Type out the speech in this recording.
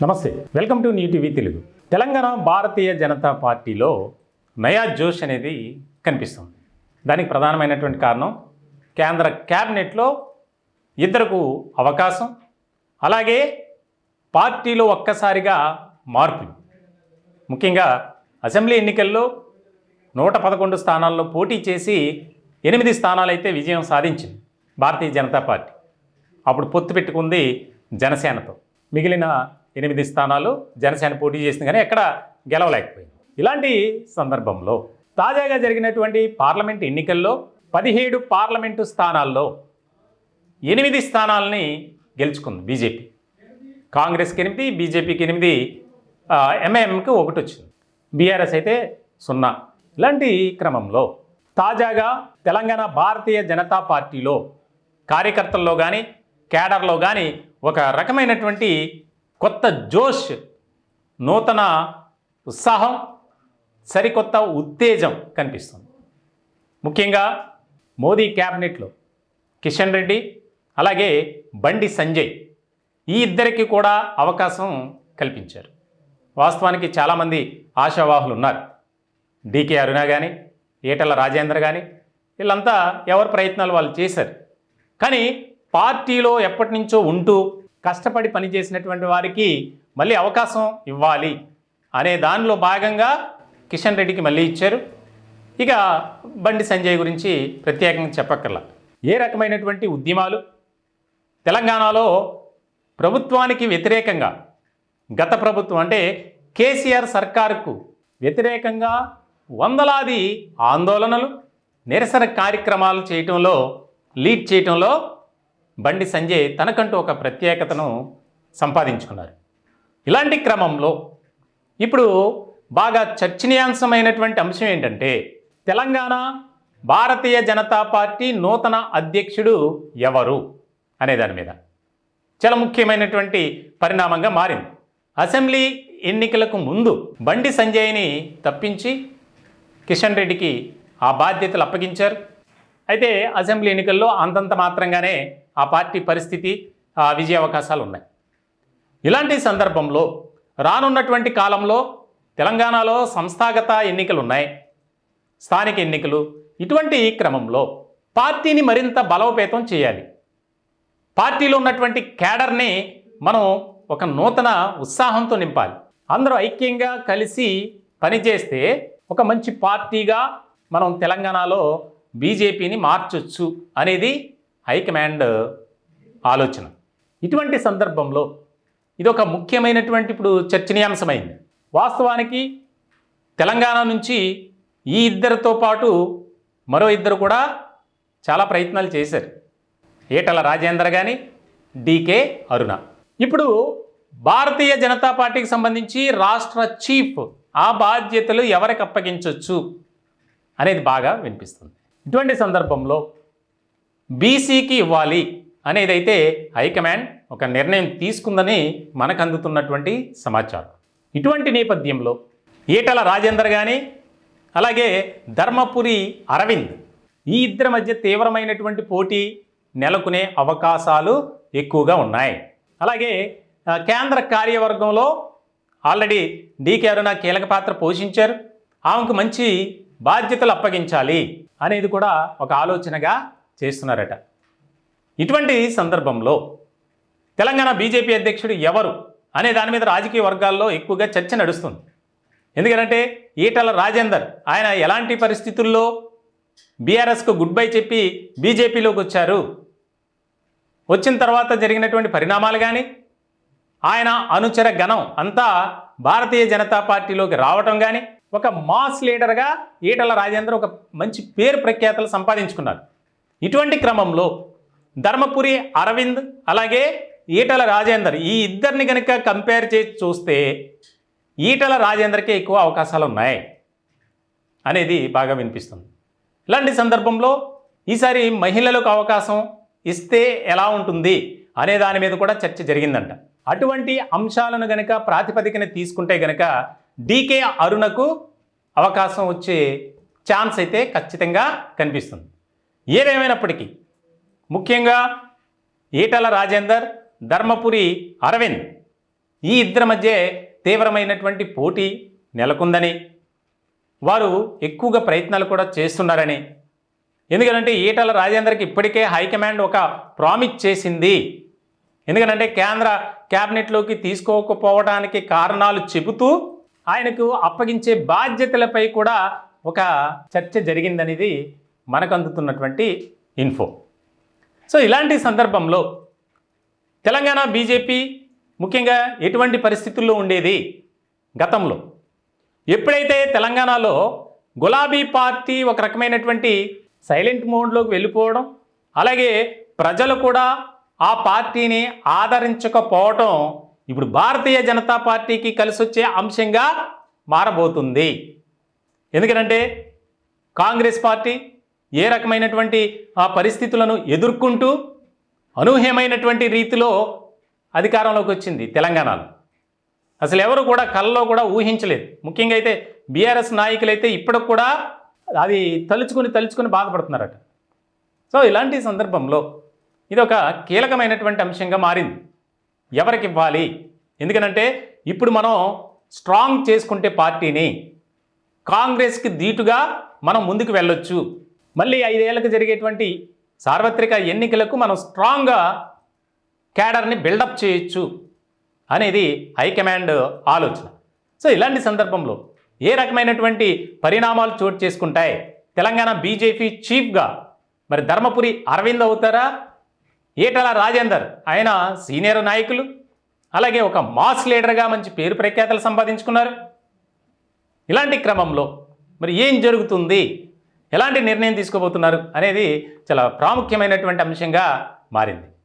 నమస్తే welcome to new TV Telugu. Telangana Bharatiya Janata పార్టీలో నయా జోష్ అనేది కనిపిస్తుంది. దానికి ప్రధానమైనటువంటి కారణం కేంద్ర క్యాబినెట్లో ఇద్దరకు అవకాశం అలాగే పార్టీలో ఒక్కసారిగా మార్పులు ముఖ్యంగా అసెంబ్లీ ఎన్నికల్లో నూట పదకొండు స్థానాల్లో పోటీ చేసి ఎనిమిది స్థానాలైతే విజయం సాధించింది భారతీయ జనతా పార్టీ. అప్పుడు పొత్తు పెట్టుకుంది జనసేనతో. మిగిలిన ఎనిమిది స్థానాలు జనసేన పోటీ చేసింది కానీ ఎక్కడ గెలవలేకపోయింది. ఇలాంటి సందర్భంలో తాజాగా జరిగినటువంటి పార్లమెంట్ ఎన్నికల్లో పదిహేడు పార్లమెంటు స్థానాల్లో ఎనిమిది స్థానాలని గెలుచుకుంది బీజేపీ. కాంగ్రెస్కి ఎనిమిది బీజేపీకి ఎనిమిది ఎంఐఎంకి ఒకటి వచ్చింది. బీఆర్ఎస్ అయితే సున్నా. ఇలాంటి క్రమంలో తాజాగా తెలంగాణ భారతీయ జనతా పార్టీలో కార్యకర్తల్లో కానీ క్యాడర్లో కానీ ఒక రకమైనటువంటి కొత్త జోష్ నూతన ఉత్సాహం సరికొత్త ఉత్తేజం కనిపిస్తుంది. ముఖ్యంగా మోదీ క్యాబినెట్లో కిషన్ రెడ్డి అలాగే బండి సంజయ్ ఈ ఇద్దరికి కూడా అవకాశం కల్పించారు. వాస్తవానికి చాలామంది ఆశావాహులు ఉన్నారు. డీకే అరుణ కానీ ఏటల రాజేంద్ర కానీ వీళ్ళంతా ఎవరి ప్రయత్నాలు వాళ్ళు చేశారు. కానీ పార్టీలో ఎప్పటి నుంచో ఉంటూ కష్టపడి పనిచేసినటువంటి వారికి మళ్ళీ అవకాశం ఇవ్వాలి అనే దానిలో భాగంగా కిషన్ రెడ్డికి మళ్ళీ ఇచ్చారు. ఇక బండి సంజయ్ గురించి ప్రత్యేకంగా చెప్పక్కర్లా. ఏ రకమైనటువంటి ఉద్యమాలు? తెలంగాణలో ప్రభుత్వానికి వ్యతిరేకంగా గత ప్రభుత్వం అంటే కేసీఆర్ సర్కారుకు వ్యతిరేకంగా వందలాది ఆందోళనలు నిరసన కార్యక్రమాలు చేయటంలో లీడ్ చేయటంలో బండి సంజయ్ తనకంటూ ఒక ప్రత్యేకతను సంపాదించుకున్నారు. ఇలాంటి క్రమంలో ఇప్పుడు బాగా చర్చనీయాంశమైనటువంటి అంశం ఏంటంటే తెలంగాణ భారతీయ జనతా పార్టీ నూతన అధ్యక్షుడు ఎవరు అనే దాని మీద. చాలా ముఖ్యమైనటువంటి పరిణామంగా మారింది. అసెంబ్లీ ఎన్నికలకు ముందు బండి సంజయ్ని తప్పించి కిషన్ రెడ్డికి ఆ బాధ్యతలు అప్పగించారు. అయితే అసెంబ్లీ ఎన్నికల్లో అంతంత మాత్రంగానే ఆ పార్టీ పరిస్థితి ఆ విజయ అవకాశాలు ఉన్నాయి. ఇలాంటి సందర్భంలో రానున్నటువంటి కాలంలో తెలంగాణలో సంస్థాగత ఎన్నికలు ఉన్నాయి స్థానిక ఎన్నికలు. ఇటువంటి క్రమంలో పార్టీని మరింత బలోపేతం చేయాలి. పార్టీలో ఉన్నటువంటి క్యాడర్ని మనం ఒక నూతన ఉత్సాహంతో నింపాలి. అందరూ ఐక్యంగా కలిసి పనిచేస్తే ఒక మంచి పార్టీగా మనం తెలంగాణలో బీజేపీని మార్చొచ్చు అనేది హైకమాండ్ ఆలోచన. ఇటువంటి సందర్భంలో ఇది ఒక ముఖ్యమైనటువంటి ఇప్పుడు చర్చనీయాంశమైంది. వాస్తవానికి తెలంగాణ నుంచి ఈ ఇద్దరితో పాటు మరో ఇద్దరు కూడా చాలా ప్రయత్నాలు చేశారు. ఏటల రాజేందర్ కానీ డీకే అరుణ. ఇప్పుడు భారతీయ జనతా పార్టీకి సంబంధించి రాష్ట్ర చీఫ్ ఆ బాధ్యతలు ఎవరికి అప్పగించవచ్చు అనేది బాగా వినిపిస్తుంది. ఇటువంటి సందర్భంలో బీసీకి ఇవ్వాలి అనేదైతే హైకమాండ్ ఒక నిర్ణయం తీసుకుందని మనకు అందుతున్నటువంటి సమాచారం. ఇటువంటి నేపథ్యంలో ఈటల రాజేందర్ కానీ అలాగే ధర్మపురి అరవింద్ ఈ ఇద్దరి మధ్య తీవ్రమైనటువంటి పోటీ నెలకొనే అవకాశాలు ఎక్కువగా ఉన్నాయి. అలాగే కేంద్ర కార్యవర్గంలో ఆల్రెడీ డీకే అరుణ కీలక పాత్ర పోషించారు. ఆమెకు మంచి బాధ్యతలు అప్పగించాలి అనేది కూడా ఒక ఆలోచనగా చేస్తున్నారట. ఇటువంటి సందర్భంలో తెలంగాణ బీజేపీ అధ్యక్షుడు ఎవరు అనే దాని మీద రాజకీయ వర్గాల్లో ఎక్కువగా చర్చ నడుస్తుంది. ఎందుకంటే ఈటల రాజేందర్ ఆయన ఎలాంటి పరిస్థితుల్లో బీఆర్ఎస్కు గుడ్ బై చెప్పి బీజేపీలోకి వచ్చారు? వచ్చిన తర్వాత జరిగినటువంటి పరిణామాలు కానీ ఆయన అనుచర గణం అంతా భారతీయ జనతా పార్టీలోకి రావటం కానీ ఒక మాస్ లీడర్గా ఈటల రాజేందర్ ఒక మంచి పేరు ప్రఖ్యాతలు సంపాదించుకున్నారు. ఇటువంటి క్రమంలో ధర్మపురి అరవింద్ అలాగే ఈటల రాజేందర్ ఈ ఇద్దరిని కనుక కంపేర్ చేసి చూస్తే ఈటల రాజేందర్కే ఎక్కువ అవకాశాలు ఉన్నాయి అనేది బాగా వినిపిస్తుంది. ఇలాంటి సందర్భంలో ఈసారి మహిళలకు అవకాశం ఇస్తే ఎలా ఉంటుంది అనే దాని మీద కూడా చర్చ జరిగిందంట. అటువంటి అంశాలను గనక ప్రాతిపదికన తీసుకుంటే గనక డీకే అరుణకు అవకాశం వచ్చే ఛాన్స్ అయితే ఖచ్చితంగా కనిపిస్తుంది. ఏదేమైనప్పటికీ ముఖ్యంగా ఈటల రాజేందర్ ధర్మపురి అరవింద్ ఈ ఇద్దరి మధ్య తీవ్రమైనటువంటి పోటీ నెలకొందని వారు ఎక్కువగా ప్రయత్నాలు కూడా చేస్తున్నారని. ఎందుకంటే ఈటల రాజేందర్కి ఇప్పటికే హైకమాండ్ ఒక ప్రామిస్ చేసింది. ఎందుకంటే కేంద్ర క్యాబినెట్లోకి తీసుకోకపోవడానికి కారణాలు చెబుతూ ఆయనకు అప్పగించే బాధ్యతలపై కూడా ఒక చర్చ జరిగిందనేది మనకు అందుతున్నటువంటి ఇన్ఫో సో ఇలాంటి సందర్భంలో తెలంగాణ బీజేపీ ముఖ్యంగా ఎటువంటి పరిస్థితుల్లో ఉండేది? గతంలో. ఎప్పుడైతే తెలంగాణలో గులాబీ పార్టీ ఒక రకమైనటువంటి సైలెంట్ మోడ్లోకి వెళ్ళిపోవడం అలాగే ప్రజలు కూడా ఆ పార్టీని ఆదరించకపోవటం ఇప్పుడు భారతీయ జనతా పార్టీకి కలిసి వచ్చే అంశంగా మారబోతుంది. ఎందుకంటే కాంగ్రెస్ పార్టీ ఏ రకమైనటువంటి ఆ పరిస్థితులను ఎదుర్కొంటూ అనూహ్యమైనటువంటి రీతిలో అధికారంలోకి వచ్చింది తెలంగాణలో. అసలు ఎవరు కూడా కళ్ళలో కూడా ఊహించలేదు. ముఖ్యంగా అయితే బీఆర్ఎస్ నాయకులైతే ఇప్పటికి కూడా అది తలుచుకుని తలుచుకుని బాధపడుతున్నారట. సో ఇలాంటి సందర్భంలో ఇది ఒక కీలకమైనటువంటి అంశంగా మారింది. ఎవరికి ఇవ్వాలి? ఎందుకనంటే ఇప్పుడు మనం స్ట్రాంగ్ చేసుకుంటే పార్టీని కాంగ్రెస్కి ధీటుగా మనం ముందుకు వెళ్ళొచ్చు. మళ్ళీ ఐదేళ్ళకు జరిగేటువంటి సార్వత్రిక ఎన్నికలకు మనం స్ట్రాంగ్గా క్యాడర్ని బిల్డప్ చేయొచ్చు అనేది హైకమాండ్ ఆలోచన. సో ఇలాంటి సందర్భంలో ఏ రకమైనటువంటి పరిణామాలు చోటు చేసుకుంటాయి? తెలంగాణ బీజేపీ చీఫ్గా మరి ధర్మపురి అరవింద్ అవుతారా? ఏటల రాజేందర్? ఆయన సీనియర్ నాయకులు. అలాగే ఒక మాస్ లీడర్గా మంచి పేరు ప్రఖ్యాతలు సంపాదించుకున్నారు. ఇలాంటి క్రమంలో మరి ఏం జరుగుతుంది? ఎలాంటి నిర్ణయం తీసుకోబోతున్నారు అనేది చాలా ప్రాముఖ్యమైనటువంటి అంశంగా మారింది.